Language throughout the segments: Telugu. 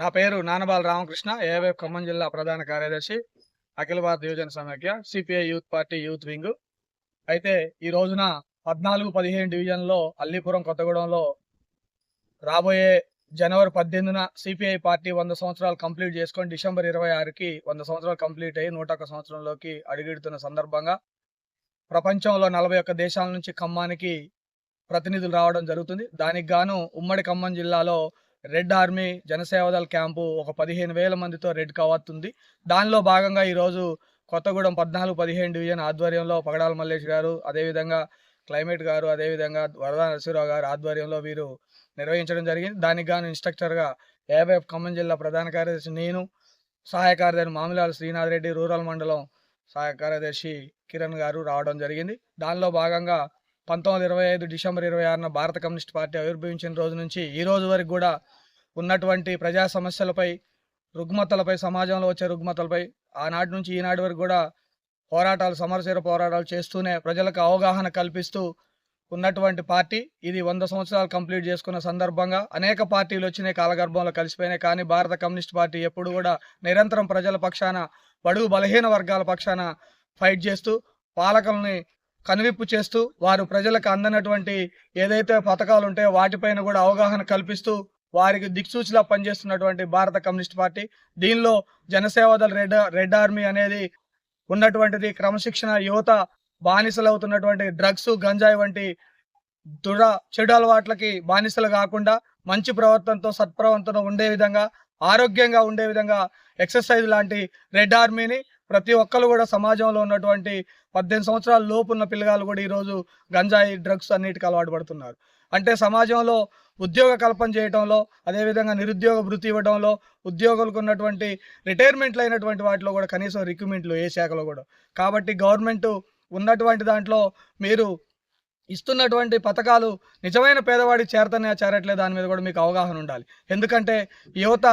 నా పేరు నానబాల రామకృష్ణ ఏవే ఖమ్మం జిల్లా ప్రధాన కార్యదర్శి Akhila Bharata Yuvajana Samakhya CPI youth party youth wing. అయితే ఈ రోజున పద్నాలుగు పదిహేను డివిజన్లో అల్లీపురం కొత్తగూడెంలో రాబోయే జనవరి పద్దెనిమిదిన సిపిఐ పార్టీ వంద సంవత్సరాలు కంప్లీట్ చేసుకొని డిసెంబర్ ఇరవై ఆరుకి వంద సంవత్సరాలు కంప్లీట్ అయ్యి నూట ఒక్క సంవత్సరంలోకి అడుగుడుతున్న సందర్భంగా ప్రపంచంలో నలభై ఒక్క దేశాల నుంచి ఖమ్మానికి ప్రతినిధులు రావడం జరుగుతుంది. దానికి గాను ఉమ్మడి ఖమ్మం జిల్లాలో రెడ్ ఆర్మీ జనసేవదళ క్యాంపు ఒక పదిహేను వేల మందితో రెడ్ కవర్తుంది దానిలో భాగంగా ఈరోజు కొత్తగూడెం పద్నాలుగు పదిహేను డివిజన్ ఆధ్వర్యంలో పగడాల మల్లేష్ గారు అదేవిధంగా క్లైమేట్ గారు అదేవిధంగా వరదా నరసింహరావు గారు ఆధ్వర్యంలో వీరు నిర్వహించడం జరిగింది. దానికి గాను ఇన్స్ట్రక్టర్గా ఏవైఎఫ్ ఖమ్మం జిల్లా ప్రధాన కార్యదర్శి నేను సహాయ కార్యదర్శి మామిలాల శ్రీనాథ్ రెడ్డి రూరల్ మండలం సహాయ కార్యదర్శి కిరణ్ గారు రావడం జరిగింది. దానిలో భాగంగా పంతొమ్మిది ఇరవై ఐదు డిసెంబర్ ఇరవై ఆరున భారత కమ్యూనిస్ట్ పార్టీ ఆవిర్భవించిన రోజు నుంచి ఈ రోజు వరకు కూడా ఉన్నటువంటి ప్రజా సమస్యలపై రుగ్మతలపై సమాజంలో వచ్చే రుగ్మతలపై ఆనాటి నుంచి ఈనాటి వరకు కూడా పోరాటాలు సమరశీర పోరాటాలు చేస్తూనే ప్రజలకు అవగాహన కల్పిస్తూ ఉన్నటువంటి పార్టీ. ఇది వంద సంవత్సరాలు కంప్లీట్ చేసుకున్న సందర్భంగా అనేక పార్టీలు వచ్చినాయి కాలగర్భంలో కలిసిపోయినాయి. కానీ భారత కమ్యూనిస్ట్ పార్టీ ఎప్పుడు కూడా నిరంతరం ప్రజల పక్షాన బడుగు బలహీన వర్గాల పక్షాన ఫైట్ చేస్తూ పాలకుల్ని కనువిప్పు చేస్తూ వారు ప్రజలకు అందనటువంటి ఏదైతే పథకాలు ఉంటాయో వాటిపైన కూడా అవగాహన కల్పిస్తూ వారికి దిక్సూచిలా పనిచేస్తున్నటువంటి భారత కమ్యూనిస్ట్ పార్టీ. దీనిలో జనసేవాదల్ రెడ్ రెడ్ ఆర్మీ అనేది ఉన్నటువంటిది క్రమశిక్షణ యువత బానిసలు అవుతున్నటువంటి డ్రగ్స్ గంజాయి వంటి దుర చెడు అలవాట్లకి బానిసలు కాకుండా మంచి ప్రవర్తనతో సత్ప్రవర్తన ఉండే విధంగా ఆరోగ్యంగా ఉండే విధంగా ఎక్సర్సైజ్ లాంటి రెడ్ ఆర్మీని ప్రతి ఒక్కరు కూడా సమాజంలో ఉన్నటువంటి పద్దెనిమిది సంవత్సరాల లోపు ఉన్న పిల్లగాళ్ళు కూడా ఈరోజు గంజాయి డ్రగ్స్ అన్నిటికీ అలవాటు పడుతున్నారు. అంటే సమాజంలో ఉద్యోగ కల్పన చేయడంలో అదేవిధంగా నిరుద్యోగ వృత్తి ఇవ్వడంలో ఉద్యోగులకు ఉన్నటువంటి రిటైర్మెంట్లు అయినటువంటి వాటిలో కూడా కనీసం రిక్రూట్మెంట్లు ఏ శాఖలో కూడా. కాబట్టి గవర్నమెంట్ ఉన్నటువంటి దాంట్లో మీరు ఇస్తున్నటువంటి పథకాలు నిజమైన పేదవాడి చేరతనే చేరట్లేదు దాని మీద కూడా మీకు అవగాహన ఉండాలి. ఎందుకంటే యువత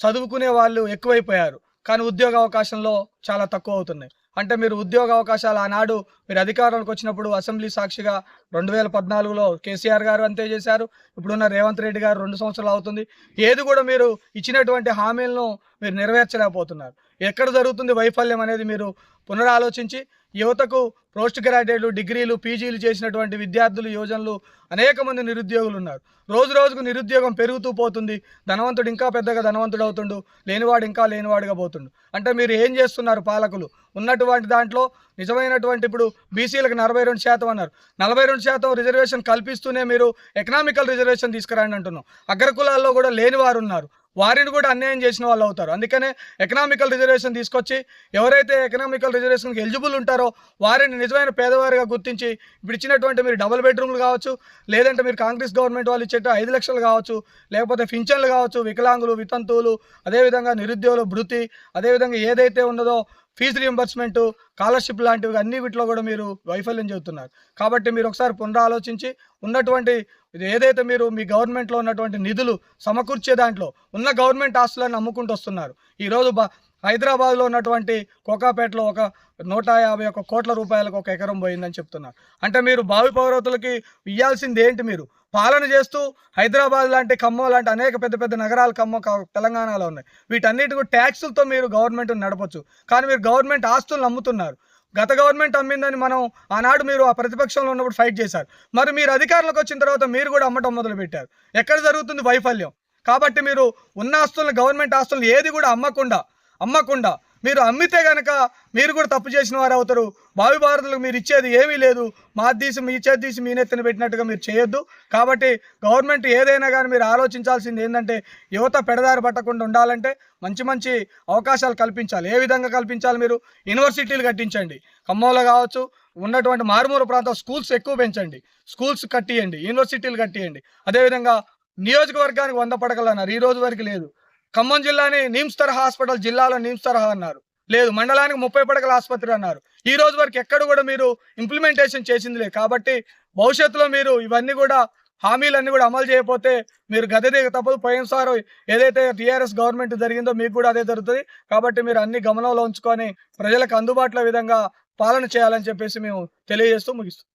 చదువుకునే వాళ్ళు ఎక్కువైపోయారు. కానీ ఉద్యోగ అవకాశంలో చాలా తక్కువ అవుతున్నాయి. అంటే మీరు ఉద్యోగ అవకాశాలు ఆనాడు మీరు అధికారంలోకి వచ్చినప్పుడు అసెంబ్లీ సాక్షిగా రెండు వేల పద్నాలుగులో కేసీఆర్ గారు అంతే చేశారు. ఇప్పుడున్న రేవంత్ రెడ్డి గారు రెండు సంవత్సరాలు అవుతుంది. ఏది కూడా మీరు ఇచ్చినటువంటి హామీలను మీరు నెరవేర్చలేకపోతున్నారు. ఎక్కడ జరుగుతుంది వైఫల్యం అనేది మీరు పునరాలోచించి యువతకు పోస్ట్ గ్రాడ్యుయేట్లు డిగ్రీలు పీజీలు చేసినటువంటి విద్యార్థులు యువజనులు అనేక మంది నిరుద్యోగులు ఉన్నారు. రోజు రోజుకు నిరుద్యోగం పెరుగుతూ పోతుంది. ధనవంతుడు ఇంకా పెద్దగా ధనవంతుడు అవుతుండు. లేనివాడు ఇంకా లేనివాడుగా పోతుండు. అంటే మీరు ఏం చేస్తున్నారు పాలకులు? ఉన్నటువంటి దాంట్లో నిజమైనటువంటి ఇప్పుడు బీసీలకు నలభై రెండు శాతం అన్నారు. నలభై రెండు శాతం రిజర్వేషన్ కల్పిస్తూనే మీరు ఎకనామికల్ రిజర్వేషన్ తీసుకురండి అంటున్నాం. అగ్రకులాల్లో కూడా లేనివారు ఉన్నారు. వారిని కూడా అన్యాయం చేసిన వాళ్ళు అవుతారు. అందుకనే ఎకనామికల్ రిజర్వేషన్ తీసుకొచ్చి ఎవరైతే ఎకనామికల్ రిజర్వేషన్కి ఎలిజిబుల్ ఉంటారో వారిని నిజమైన పేదవారిగా గుర్తించి ఇప్పుడు ఇచ్చినటువంటి మీరు డబుల్ బెడ్రూమ్లు కావచ్చు లేదంటే మీరు కాంగ్రెస్ గవర్నమెంట్ వాళ్ళు ఇచ్చేట ఐదు లక్షలు కావచ్చు లేకపోతే పింఛన్లు కావచ్చు వికలాంగులు వితంతువులు అదేవిధంగా నిరుద్యోగులు భృతి అదేవిధంగా ఏదైతే ఉన్నదో ఫీజు రియంబర్స్మెంట్ స్కాలర్షిప్ లాంటివి అన్ని వీటిలో కూడా మీరు వైఫల్యం చెబుతున్నారు. కాబట్టి మీరు ఒకసారి పునరాలోచించి ఉన్నటువంటి ఏదైతే మీరు మీ గవర్నమెంట్లో ఉన్నటువంటి నిధులు సమకూర్చే దాంట్లో ఉన్న గవర్నమెంట్ ఆస్తులను అమ్ముకుంటూ వస్తున్నారు. ఈరోజు బా హైదరాబాద్లో ఉన్నటువంటి కోకాపేటలో ఒక నూట యాభై ఒక కోట్ల రూపాయలకు ఒక ఎకరం పోయిందని చెప్తున్నారు. అంటే మీరు భావి పౌరతులకి ఇవ్వాల్సింది ఏంటి మీరు? పాలన చేస్తూ హైదరాబాద్ లాంటి ఖమ్మం లాంటి అనేక పెద్ద పెద్ద నగరాలు ఖమ్మం కా- తెలంగాణలో ఉన్నాయి. వీటన్నిటి కూడా ట్యాక్సులతో మీరు గవర్నమెంట్ నడపచ్చు. కానీ మీరు గవర్నమెంట్ ఆస్తులను అమ్ముతున్నారు గత గవర్నమెంట్ అమ్మిందని మనం ఆనాడు మీరు ఆ ప్రతిపక్షంలో ఉన్నప్పుడు ఫైట్ చేశారు. మరి మీరు అధికారంలోకి వచ్చిన తర్వాత మీరు కూడా అమ్మటం మొదలుపెట్టారు. ఎక్కడ జరుగుతుంది వైఫల్యం? కాబట్టి మీరు ఉన్న ఆస్తులను గవర్నమెంట్ ఆస్తులను ఏది కూడా అమ్మకుండా అమ్మకుండా మీరు అమ్మితే గనక మీరు కూడా తప్పు చేసిన వారు అవుతారు. భావి భారతులకు మీరు ఇచ్చేది ఏమీ లేదు. మా తీసి మీ చేతి తీసి మీ నెత్తిన పెట్టినట్టుగా మీరు చేయొద్దు. కాబట్టి గవర్నమెంట్ ఏదైనా కానీ మీరు ఆలోచించాల్సింది ఏంటంటే యువత పెడదారి పట్టకుండా ఉండాలంటే మంచి మంచి అవకాశాలు కల్పించాలి. ఏ విధంగా కల్పించాలి మీరు? యూనివర్సిటీలు కట్టించండి. ఖమ్మంలో కావచ్చు ఉన్నటువంటి మారుమూల ప్రాంతం స్కూల్స్ ఎక్కువ పెంచండి. స్కూల్స్ కట్టియండి యూనివర్సిటీలు కట్టియండి. అదేవిధంగా నియోజకవర్గానికి వంద పడకలు అన్నారు ఈ రోజు వరకు లేదు. ఖమ్మం జిల్లాని నీమ్స్ తరహా హాస్పిటల్ జిల్లాలో నీమ్స్ తరహా అన్నారు. లేదు మండలానికి ముప్పై పడకల ఆసుపత్రి అన్నారు. ఈ రోజు వరకు ఎక్కడ కూడా మీరు ఇంప్లిమెంటేషన్ చేసింది లేదు. కాబట్టి భవిష్యత్తులో మీరు ఇవన్నీ కూడా హామీలన్నీ కూడా అమలు చేయకపోతే మీరు గది దిగ తప్పదు. పోయినసారి ఏదైతే టీఆర్ఎస్ గవర్నమెంట్ జరిగిందో మీకు కూడా అదే జరుగుతుంది. కాబట్టి మీరు అన్ని గమనంలో ఉంచుకొని ప్రజలకు అందుబాటులో విధంగా పాలన చేయాలని చెప్పేసి మేము తెలియజేస్తూ ముగిస్తాం